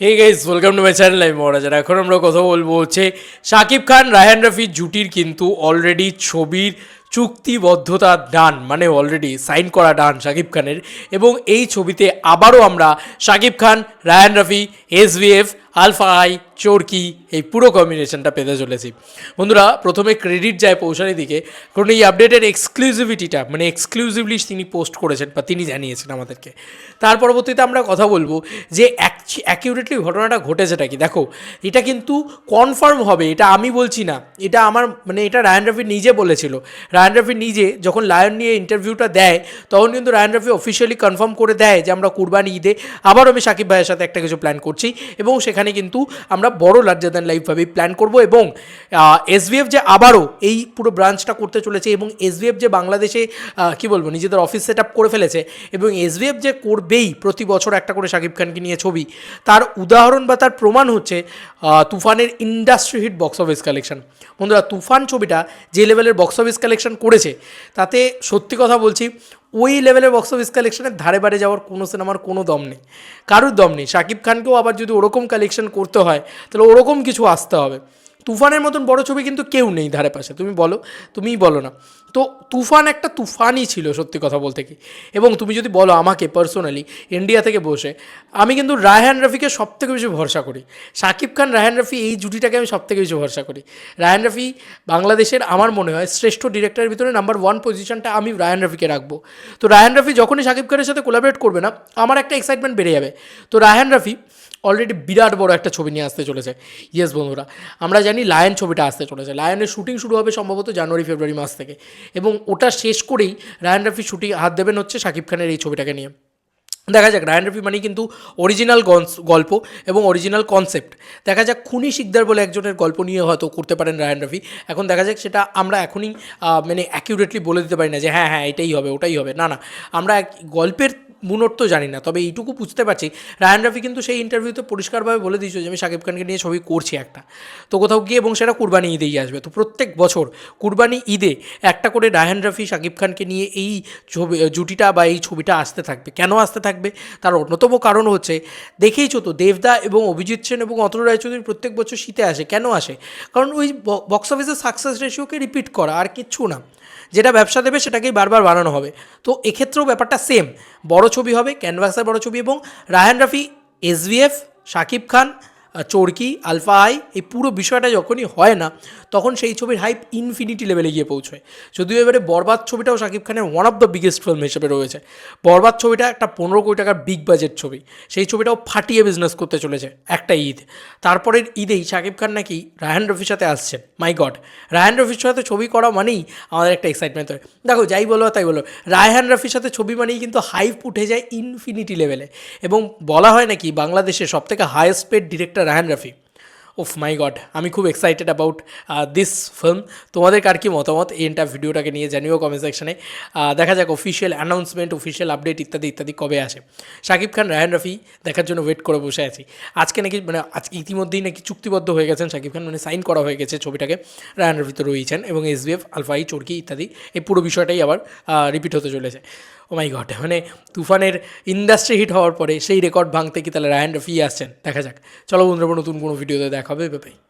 Hey guys welcome to my channel আমি মহারাজার এখন আমরা কথা বলব হচ্ছে শাকিব খান রায়হান রফির জুটির কিন্তু অলরেডি ছবির চুক্তিবদ্ধতা ডান মানে অলরেডি সাইন করা ডান শাকিব খানের। এবং এই ছবিতে আবারও আমরা Shakib Khan, Raihan Rafi SVF Alpha I, Chorki এই পুরো কম্বিনেশনটা পেতে চলেছি। বন্ধুরা, প্রথমে ক্রেডিট যায় পৌঁছানি দিকে। কারণ এই আপডেটের এক্সক্লুসিভিটিটা মানে এক্সক্লুসিভলি তিনি পোস্ট করেছেন বা তিনি জানিয়েছেন আমাদেরকে। তার পরবর্তীতে আমরা কথা বলব যে অ্যাকিউরেটলি ঘটনাটা ঘটেছেটা কি? দেখো, এটা কিন্তু কনফার্ম হবে, এটা আমি বলছি না। এটা আমার মানে এটা রায়ান রফি নিজে বলেছিল। রায়ান রফি নিজে যখন লায়ন নিয়ে ইন্টারভিউটা দেয়, তখন কিন্তু রায়ান রফি অফিসিয়ালি কনফার্ম করে দেয় যে আমরা কুরবানি ঈদে আবার আমি সাকিব ভাইয়ের সাথে একটা কিছু প্ল্যান করছি এবং সেখানে কিন্তু আমরা বড় লার্জার দ্যান লাইফভাবেই প্ল্যান করব এবং এসভিএফ যে আবারও এই পুরো ব্রাঞ্চটা করতে চলেছে এবং এসভিএফ যে বাংলাদেশে কি বলব, নিজেদের অফিস সেট আপ করে ফেলেছে এবং এসভিএফ যে করবেই প্রতি বছর একটা করে শাকিব খানকে নিয়ে ছবি, তার উদাহরণ বা তার প্রমাণ হচ্ছে তুফানের industry hit box office collection বন্ধুরা, তুফান ছবিটা যে লেভেলের বক্স অফিস কালেকশন করেছে, তাতে সত্যি কথা বলছি, ওই লেভেলের বক্স অফিস কালেকশনের ধারে বারে যাওয়ার কোনো সিনেমার কোনো দম নেই। কারুর দম নেই? শাকিব খানকেও আবার যদি ওরকম কালেকশন করতে হয়, তাহলে ওরকম কিছু আসতে হবে। তুফানের মতন বড় ছবি কিন্তু কেউ নেই ধারে পাশে, তুমি বলো, তুমিই বলো না। তো তুফান একটা তুফানই ছিল সত্যি কথা বলতে কি। এবং তুমি যদি বলো আমাকে পার্সোনালি ইন্ডিয়া থেকে বসে, আমি কিন্তু রায়হান রফিকে সব থেকে বেশি ভরসা করি। শাকিব খান, রায়হান রফি, এই জুটিটাকে আমি সব থেকে বেশি ভরসা করি। রায়হান রফি বাংলাদেশের, আমার মনে হয়, শ্রেষ্ঠ ডিরেক্টরের ভিতরে নাম্বার ওয়ান পজিশনটা আমি রায়হান রফিকে রাখব। তো রায়হান রফি যখনই শাকিব খানের সাথে কোলাবরেট করবে না, আমার একটা এক্সাইটমেন্ট বেড়ে যাবে। তো রায়হান রফি অলরেডি বিরাট বড় একটা ছবি নিয়ে আসতে চলেছে। ইয়েস বন্ধুরা, আমরা জানি লায়ন ছবিটা আসতে চলেছে। লায়নের শুটিং শুরু হবে সম্ভবত জানুয়ারি, ফেব্রুয়ারি মাস থেকে। এবং ওটা শেষ করেই রায়ন রফি শুটিং হাত দেবেন হচ্ছে শাকিব খানের এই ছবিটাকে নিয়ে। দেখা যাক রায়ন রফি মানে কিন্তু অরিজিনাল গল্প এবং অরিজিনাল কনসেপ্ট দেখা যাক, খুনি শিকদার বলে একজনের গল্প নিয়ে হয়তো করতে পারেন রায়ন রফি এখন দেখা যাক, সেটা আমরা এখনই মানে অ্যাকিউরেটলি বলে দিতে পারি না যে হ্যাঁ হ্যাঁ এটাই হবে, ওটাই হবে। না না, আমরা গল্পের মূনর্থ জানি না, তবে এইটুকু বুঝতে পারছি। রায়ান রাফি কিন্তু সেই ইন্টারভিউতে পরিষ্কারভাবে বলে দিয়েছে যে, আমি শাকিব খানকে নিয়ে ছবি করছি একটা। তো কোথাও গিয়ে এবং সেটা কুরবানি ঈদেই আসবে। তো প্রত্যেক বছর কুরবানি ঈদে একটা করে রায়হান রাফি শাকিব খানকে নিয়ে এই ছবি, জুটিটা বা এই ছবিটা আসতে থাকবে। কেন আসতে থাকবে? তার অন্যতম কারণ হচ্ছে, দেখেইছো তো, দেবদা এবং অভিজিৎ সেন এবং অতল রায়চৌধুরী প্রত্যেক বছর শীতে আসে। কেন আসে? কারণ ওই বক্স অফিসের সাকসেস রেশিওকে রিপিট করা আর কিচ্ছু না। যেটা ব্যবসা দেবে সেটাকেই বারবার বানানো হবে। তো এক্ষেত্রেও ব্যাপারটা সেম বড় ছবি হবে, ক্যানভাসের বড় ছবি এবং Raihan Rafi SVF Shakib Khan Chorki, Alpha I, এই পুরো বিষয়টা যখনই হয় না তখন সেই ছবির হাইপ ইনফিনিটি লেভেলে গিয়ে পৌঁছয়। যদিও এবারে বরবাদ ছবিটাও শাকিব খানের one of the biggest film হিসেবে রয়েছে। বরবাদ ছবিটা একটা পনেরো কোটি টাকার বিগ বাজেট ছবি। সেই ছবিটাও ফাটিয়ে বিজনেস করতে চলেছে একটা ঈদ। তারপরের ঈদেই শাকিব খান নাকি রায়হান রফির সাথে আসছেন মাই গড রায়হান রফির সাথে ছবি করা মানেই আমাদের একটা এক্সাইটমেন্ট হয়। দেখো, যাই বলো তাই বলো, রায়হান রফির সাথে ছবি মানেই কিন্তু হাইপ উঠে যায় ইনফিনিটি লেভেলে এবং বলা হয় নাকি বাংলাদেশের সব থেকে highest paid director Raihan Rafi. Oh my god আমি খুব এক্সাইটেড অ্যাবাউট দিস ফিল্ম তোমাদের কার কি মতামত এই এন্টার ভিডিওটাকে নিয়ে জানিও কমেন্ট সেকশনে দেখা যাক অফিসিয়াল অ্যানাউন্সমেন্ট অফিসিয়াল আপডেট ইত্যাদি ইত্যাদি কবে আসে। শাকিব খান, রায়ান রফি দেখার জন্য ওয়েট করে বসে আছি। আজকে নাকি মানে আজকে ইতিমধ্যেই নাকি চুক্তিবদ্ধ হয়ে গেছেন শাকিব খান মানে সাইন করা হয়ে গেছে ছবিটাকে। রায়ান রফি তো রয়েছেন এবং এসবিএফ আলফাই, চরকি ইত্যাদি, এই পুরো বিষয়টাই আবার রিপিট হতে চলেছে। ও মাই গড মানে তুফানের ইন্ডাস্ট্রি হিট হওয়ার পরে সেই রেকর্ড ভাঙতে কি তাহলে রায়ান রফি আসছেন? দেখা যাক। চলো বন্ধুরা, নতুন কোনো ভিডিওতে দেখা হবে ব্যাপারে